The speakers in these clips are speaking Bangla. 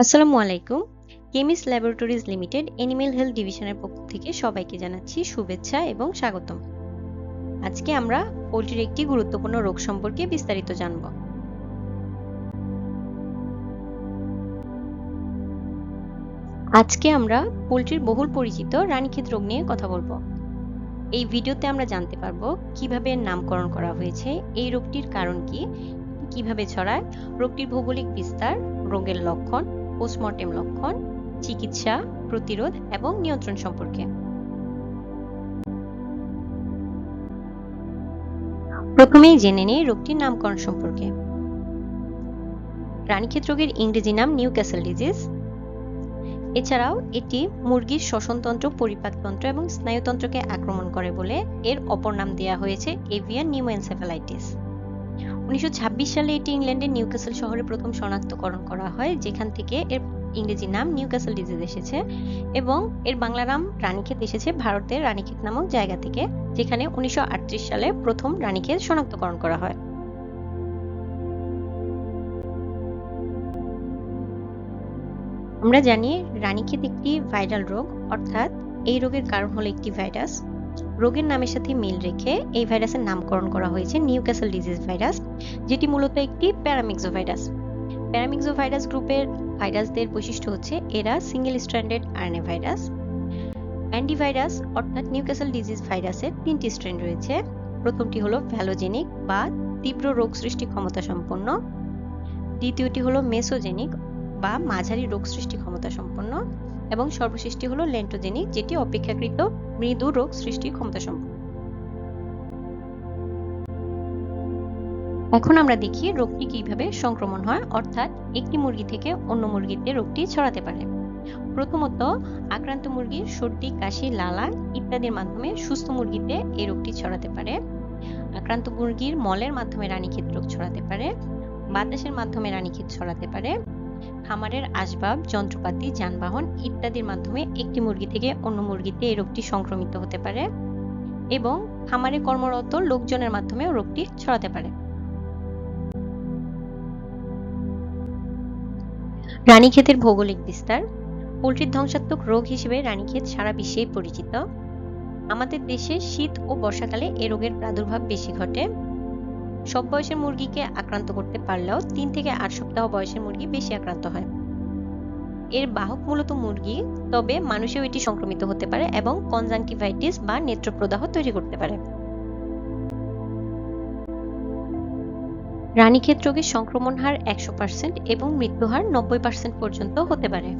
আসসালামু আলাইকুম। কেমিস ল্যাবরেটরিজ লিমিটেড এনিমেল হেলথ ডিভিশনের পক্ষ থেকে সবাইকে জানাচ্ছি শুভেচ্ছা এবং স্বাগতম। আজকে আমরা পোলট্রির একটি গুরুত্বপূর্ণ রোগ সম্পর্কে বিস্তারিত জানব। আজকে আমরা পোলট্রির বহুল পরিচিত রানীক্ষেত রোগ নিয়ে কথা বলব। এই ভিডিওতে আমরা জানতে পারব কীভাবে নামকরণ করা হয়েছে, এই রোগটির কারণ কি, কীভাবে ছড়ায়, রোগটির ভৌগোলিক বিস্তার, রোগের লক্ষণ পোস্টমর্টেম লক্ষণ, চিকিৎসা, প্রতিরোধ এবং নিয়ন্ত্রণ সম্পর্কে। প্রথমেই জেনে নিই রোগটির নামকরণ সম্পর্কে। রানীক্ষেত রোগের ইংরেজি নাম নিউ ক্যাসেল ডিজিজ। এছাড়াও এটি মুরগির শ্বসনতন্ত্র, পরিপাকতন্ত্র এবং স্নায়ুতন্ত্রকে আক্রমণ করে বলে এর অপর নাম দেওয়া হয়েছে এভিয়ান নিউমোএনসেফালাইটিস। উনিশশো সালে এটি ইংল্যান্ডের নিউক্যাসল শহরে প্রথম শনাক্তকরণ করা হয়, যেখান থেকে এর ইংরেজি নাম নিউক্যাসল ডিজিজ এসেছে এবং এর বাংলা নাম রানীক্ষেত এসেছে ভারতের রানীক্ষেত নামক জায়গা থেকে, যেখানে উনিশশো আটত্রিশ সালে প্রথম রানীক্ষেত শনাক্তকরণ করা হয়। আমরা জানি রানীক্ষেত একটি ভাইরাল রোগ, অর্থাৎ এই রোগের কারণ হলো একটি ভাইরাস। রোগের নামের সাথে মিল রেখে এই ভাইরাসের নামকরণ করা হয়েছে নিউক্যাসল ডিজিজ ভাইরাস, যেটি মূলত একটি প্যারামিক্সো ভাইরাস প্যারামিক্সো ভাইরাস গ্রুপের ভাইরাসদের বৈশিষ্ট্য হচ্ছে এরা single stranded RNA virus antivirus অর্থাৎ নিউক্যাসল ডিজিজ ভাইরাসের তিনটি স্ট্রেন রয়েছে। প্রথমটি হলো ভ্যালোজেনিক বা তীব্র রোগ সৃষ্টি ক্ষমতা সম্পন্ন। দ্বিতীয়টি হলো মেসোজেনিক বা মাঝারি রোগ সৃষ্টি ক্ষমতা সম্পন্ন। এবং সর্বশেষটি হলো লেন্টোজেনিক যেটি অপেক্ষাকৃত মৃদু রোগ সৃষ্টি ক্ষমতা সম্পন্ন। এখন আমরা দেখি রোগটি কীভাবে সংক্রমণ হয়, অর্থাৎ একটি মুরগি থেকে অন্য মুরগিতে রোগটি ছড়াতে পারে। প্রথমত, আক্রান্ত মুরগির সর্দি, কাশি লালা ইত্যাদির মাধ্যমে সুস্থ মুরগিতে এই রোগটি ছড়াতে পারে। আক্রান্ত মুরগির মলের মাধ্যমে রানীক্ষেত রোগ ছড়াতে পারে, বাতাসের মাধ্যমে রানীক্ষেত ছড়াতে পারে খামারের আসবাব, যন্ত্রপাতি, যানবাহন ইত্যাদির মাধ্যমে একটি মুরগি থেকে অন্য মুরগিতে এই রোগটি সংক্রমিত হতে পারে এবং খামারে কর্মরত লোকজনের মাধ্যমেও রোগটি ছড়াতে পারে। রানীক্ষেতের ভৌগোলিক বিস্তার। পোলট্রির ধ্বংসাত্মক রোগ হিসেবে রানীক্ষেত সারা বিশ্বেই পরিচিত। আমাদের দেশে শীত ও বর্ষাকালে এ রোগের প্রাদুর্ভাব বেশি ঘটে। সব বয়সের মুরগিকে আক্রান্ত করতে পারলেও তিন থেকে আট সপ্তাহ বয়সের মুরগি বেশি আক্রান্ত হয়। এর বাহক মূলত মুরগি, তবে মানুষেও এটি সংক্রমিত হতে পারে এবং কনজাংটিভাইটিস বা নেত্রপ্রদাহ তৈরি করতে পারে। রানীক্ষেত রোগের সংক্রমণ হার একশো পার্সেন্ট এবং মৃত্যু হার নব্বই পার্সেন্ট পর্যন্ত হতে পারে।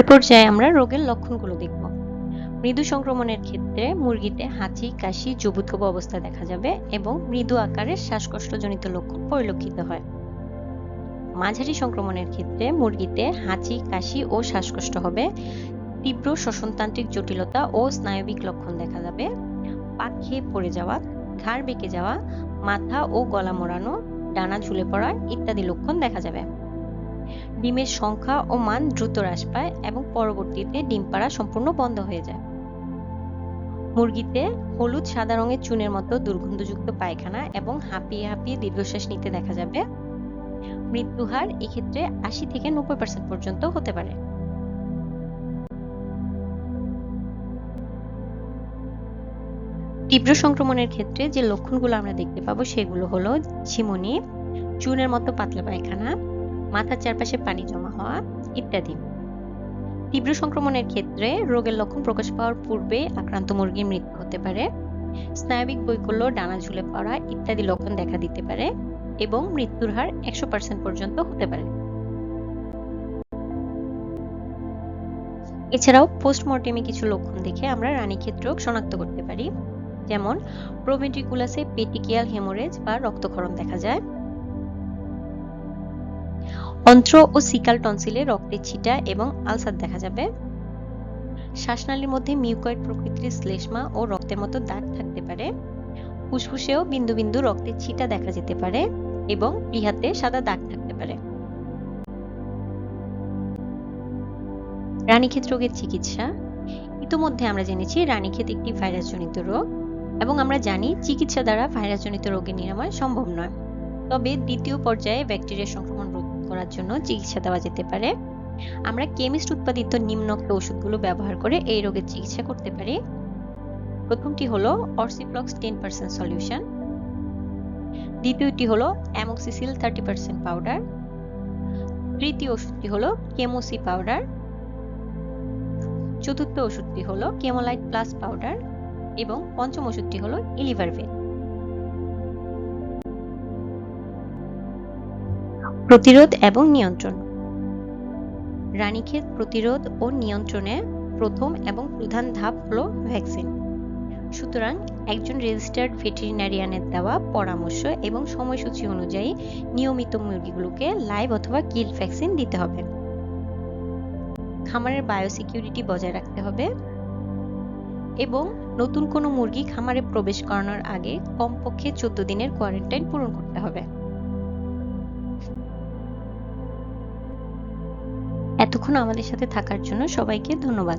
এ পর্যায়ে আমরা রোগের লক্ষণগুলো দেখব। মৃদু সংক্রমণের ক্ষেত্রে মুরগিতে হাঁচি, কাশি জবুথব অবস্থা দেখা যাবে এবং মৃদু আকারের শ্বাসকষ্টজনিত লক্ষণ পরিলক্ষিত হয়। মাঝারি সংক্রমণের ক্ষেত্রে মুরগিতে হাঁচি, কাশি ও শ্বাসকষ্ট হবে। তীব্র শ্বসনতান্ত্রিক জটিলতা ও স্নায়বিক লক্ষণ দেখা যাবে। পাক খেয়ে পড়ে যাওয়া, ঘাড় বেঁকে যাওয়া, মাথা ও গলা মোড়ানো, ডানা ঝুলে পড়া ইত্যাদি লক্ষণ দেখা যাবে। ডিমের সংখ্যা ও মান দ্রুত হ্রাস পায় এবং পরবর্তীতে ডিম পাড়া সম্পূর্ণ বন্ধ হয়ে যায়। মুরগিতে হলুদ, সাদা রঙের চুনের মতো দুর্গন্ধযুক্ত পায়খানা এবং হাঁপিয়ে হাঁপিয়ে দীর্ঘশ্বাস নিতে দেখা যাবে। মৃত্যু হার এক্ষেত্রে আশি থেকে নব্বই পার্সেন্ট পর্যন্ত হতে পারে। তীব্র সংক্রমণের ক্ষেত্রে যে লক্ষণগুলো আমরা দেখতে পাবো সেগুলো হলো ঝিমুনি, চুনের মতো পাতলা পায়খানা মাথার চারপাশে পানি জমা হওয়া ইত্যাদি। তীব্র সংক্রমণের ক্ষেত্রে রোগের লক্ষণ প্রকাশ পাওয়ার পূর্বে আক্রান্ত মুরগির মৃত্যু হতে পারে, স্নায়বিক বৈকল্য, ডানা ঝুলে পড়া ইত্যাদি লক্ষণ দেখা দিতে পারে এবং মৃত্যুর হার একশো পার্সেন্ট পর্যন্ত হতে পারে। এছাড়াও পোস্টমর্টেমে কিছু লক্ষণ দেখে আমরা রানীক্ষেত রোগ শনাক্ত করতে পারি। যেমন প্রোভেন্ট্রিকুলাসে পেটিকিয়াল হেমোরেজ বা রক্তক্ষরণ দেখা যায় অন্ত্র ও সিকাল টনসিলে রক্তের ছিটা এবং আলসার দেখা যাবে। শ্বাসনালীর মধ্যে মিউকয়েড প্রকৃতির শ্লেষ্মা ও রক্তের মতো দাগ থাকতে পারে। ফুসফুসেও বিন্দু বিন্দু রক্তের ছিটা দেখা যেতে পারে এবং প্লিহাতে সাদা দাগ থাকতে পারে। রানীক্ষেত রোগের চিকিৎসা। ইতোমধ্যে আমরা জেনেছি রানীক্ষেত একটি ভাইরাসজনিত রোগ এবং আমরা জানি চিকিৎসা দ্বারা ভাইরাসজনিত রোগের নিরাময় সম্ভব নয়। তবে দ্বিতীয় পর্যায়ে ব্যাকটেরিয়া সংক্রমণ রোধ করার জন্য চিকিৎসা দেওয়া যেতে পারে। আমরা কেমিস্ট উৎপাদিত নিম্নোক্ত ওষুধগুলো ব্যবহার করে এই রোগের চিকিৎসা করতে পারি। প্রথমটি হলো অর্সিপ্লক্স টেন পার্সেন্ট সলিউশন দ্বিতীয়টি হলো অ্যামোক্সিসিল থার্টি পার্সেন্ট পাউডার তৃতীয় ওষুধটি হলো কেমোসি পাউডার চতুর্থ ওষুধটি হলো কেমোলাইট প্লাস পাউডার এবং পঞ্চম ওষুধটি হলো ইলিভারভেট প্রতিরোধ এবং নিয়ন্ত্রণ। রানীক্ষেত প্রতিরোধ ও নিয়ন্ত্রণে প্রথম এবং প্রধান ধাপ হলো ভ্যাকসিন। সুতরাং একজন রেজিস্টার্ড ভেটেরিনারিয়ানের দেওয়া পরামর্শ এবং সময়সূচি অনুযায়ী নিয়মিত মুরগিগুলোকে লাইভ অথবা কিল ভ্যাকসিন দিতে হবে। খামারের বায়োসিকিউরিটি বজায় রাখতে হবে এবং নতুন কোনো মুরগি খামারে প্রবেশ করানোর আগে কমপক্ষে চোদ্দ দিনের কোয়ারেন্টাইন পূরণ করতে হবে। এতক্ষণ আমাদের সাথে থাকার জন্য সবাইকে ধন্যবাদ।